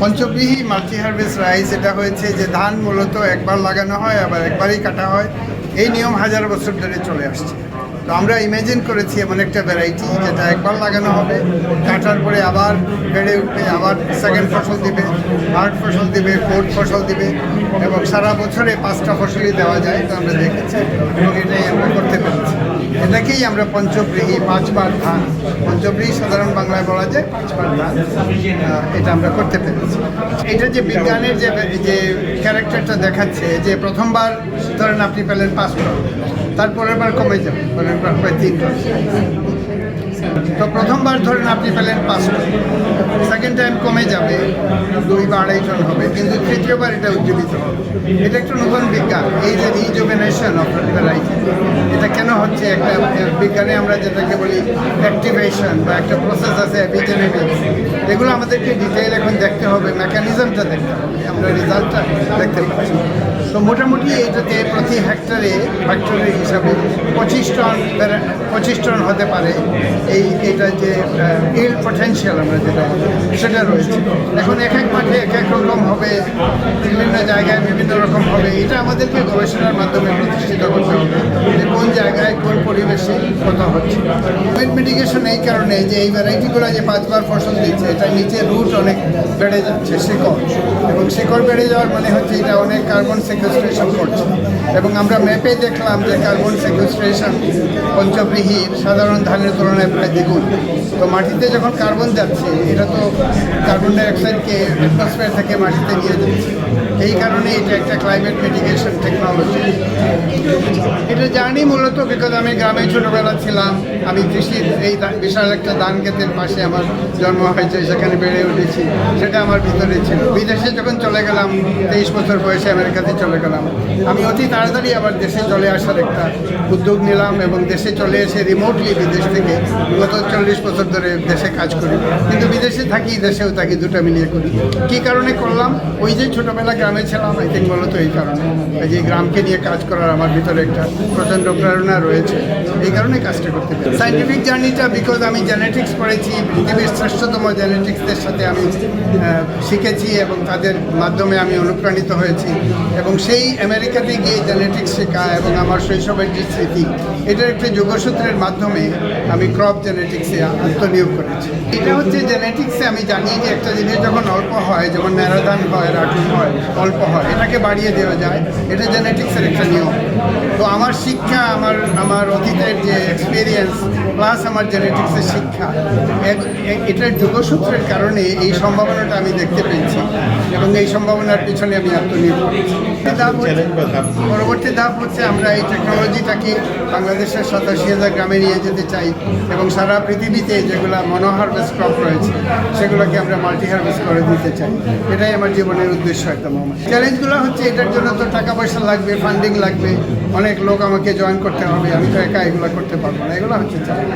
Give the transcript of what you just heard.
পঞ্চব্রীহি multi harvest rice এটা হয়েছে যে ধান মূলত একবার লাগানো হয়, আবার একবারই কাটা হয়। এই নিয়ম হাজার বছর ধরে চলে আসছে। তো আমরা ইমাজিন করেছি এমন একটা ভ্যারাইটি যেটা একবার লাগানো হবে, কাটার পরে আবার বেড়ে উঠবে, আবার সেকেন্ড ফসল দিবে থার্ড ফসল দিবে ফোর্থ ফসল দিবে এবং সারা বছরে পাঁচটা ফসলই দেওয়া যায়, তো আমরা দেখেছি এবং এটাই আমরা করতে পেরেছি। এটাকেই আমরা পঞ্চব্রীহি, পাঁচবার ধান। পঞ্চব্রীহি সাধারণ বাংলায় বলা যায় পাঁচবার ধান। এটা আমরা করতে পেরেছি। এটা যে বিজ্ঞানের যে যে ক্যারেক্টারটা দেখাচ্ছে, যে প্রথমবার ধরেন আপনি পেলেন পাঁচ টন তারপরের বার কমে যাবে পরের বার হবে তিন তো প্রথমবার ধরেন আপনি পেলেন পাঁচ সেকেন্ড টাইম কমে যাবে দুই বা আড়াই টন হবে, কিন্তু তৃতীয়বার এটা উজ্জীবিত হবে। এটা একটু নতুন বিজ্ঞান, এই যে রিজুভেনেশন অফ ভ্যারাইটি এটা কেন হচ্ছে একটা, বিজ্ঞানে আমরা যেটাকে বলি অ্যাক্টিভেশন বা একটা প্রসেস আছে এগুলো আমাদেরকে ডিটেইল এখন দেখতে হবে মেকানিজমটা দেখতে হবে। আমরা রেজাল্টটা দেখতে পাচ্ছি। তো মোটামুটি এটাতে প্রতি হেক্টরে ফ্যাক্টরি হিসাবে পঁচিশ টন পঁচিশ টন হতে পারে। এই এটা যে ইল পটেন্সিয়াল আমরা যেটা সেটা রয়েছে। এখন এক এক মাঠে এক এক রকম হবে, বিভিন্ন জায়গায় বিভিন্ন রকম হবে। এটা আমাদেরকে গবেষণার মাধ্যমে প্রতিষ্ঠিত করতে হবে যে কোন জায়গায় কোন পরিবেশে কত হচ্ছে। উইড মিটিগেশন এই কারণে যে এই ভ্যারাইটিগুলো যে পাঁচবার ফসল দিচ্ছে, এটা নিচে রুট অনেক বেড়ে যাচ্ছে শিকড়। এবং শিকড় বেড়ে যাওয়ার মানে হচ্ছে এটা অনেক কার্বন সেকুস্ট্রেশন করছে। এবং আমরা ম্যাপে দেখলাম যে কার্বন সেকুস্ট্রেশন পঞ্চব্রীহির সাধারণ ধানের তুলনায় প্রায় দ্বিগুণ। তো মাটিতে যখন কার্বন যাচ্ছে, এটা তো কার্বন ডাইঅক্সাইডকে অ্যাটমসফিয়ার থেকে মাটিতে নিয়ে যাচ্ছে। এই কারণে এটা একটা ক্লাইমেট মিটিগেশন টেকনোলজি এটা জানি মূলত বিকজ আমি গ্রামে ছোটবেলা ছিলাম, আমি কৃষির এই বিশাল একটা ধান ক্ষেতের পাশে আমার জন্ম হয়েছে, সেখানে বেড়ে উঠেছি, সেটা আমার ভিতরে ছিল। বিদেশে যখন চলে গেলাম, তেইশ বছর বয়সে আমেরিকাতে চলে গেলাম। আমি অতি তাড়াতাড়ি আবার দেশে চলে আসার একটা উদ্যোগ নিলাম এবং দেশে চলে এসে রিমোটলি বিদেশ থেকে গত চল্লিশ বছর ধরে দেশে কাজ করি। কিন্তু বিদেশে থাকি, দেশেও থাকি, দুটো মিলিয়ে করি। কী কারণে করলাম? ওই যে ছোটোবেলা গ্রামে ছিলাম আই থিঙ্ক মূলত এই কারণে। এই যে গ্রামকে নিয়ে কাজ করার আমার ভিতরে একটা প্রচণ্ড প্রেরণা রয়েছে। এই কারণে কাজটা করতে পারি। সাইন্টিফিক জার্নিটা বিকজ আমি জেনেটিক্স পড়েছি, পৃথিবীর শ্রেষ্ঠতম জেনেটিক্সদের সাথে আমি শিখেছি এবং তাদের মাধ্যমে আমি অনুপ্রাণিত হয়েছি। এবং সেই আমেরিকাতে গিয়ে জেনেটিক্স শেখা এবং আমার শৈশবের যে স্মৃতি, এটার একটা যোগসূত্রের মাধ্যমে আমি ক্রপ জেনেটিক্সে আত্মনিয়োগ করেছি। এটা হচ্ছে জেনেটিক্সে আমি জানি যে একটা জিনিস যখন অল্প হয়, যেমন ন্যারোধান হয় রাটুন হয়, অল্প হয়, এটাকে বাড়িয়ে দেওয়া যায়, এটা জেনেটিক্সের একটা নিয়ম। তো আমার শিক্ষা, আমার আমার অতীতের যে এক্সপিরিয়েন্স প্লাস আমার জেনেটিক্সের শিক্ষা এটার যোগসূত্রের কারণে এই সম্ভাবনাটা আমি দেখতে পেয়েছি এবং এই সম্ভাবনার পিছনে আমি আত্মনির্ভর পরবর্তী ধাপ হচ্ছে আমরা এই টেকনোলজিটাকে বাংলাদেশের সাতাশি হাজার গ্রামে নিয়ে যেতে চাই এবং সারা পৃথিবীতে যেগুলো মনোহারভেস্ট ক্রপ রয়েছে সেগুলোকে আমরা মাল্টি হারভেস্ট করে দিতে চাই। এটাই আমার জীবনের উদ্দেশ্য একদম আমার চ্যালেঞ্জগুলো হচ্ছে এটার জন্য তো টাকা পয়সা লাগবে ফান্ডিং লাগবে অনেক লোক আমাকে জয়েন করতে হবে, আমি তো একা এগুলো করতে পারব না। এগুলো হচ্ছে চ্যালেঞ্জ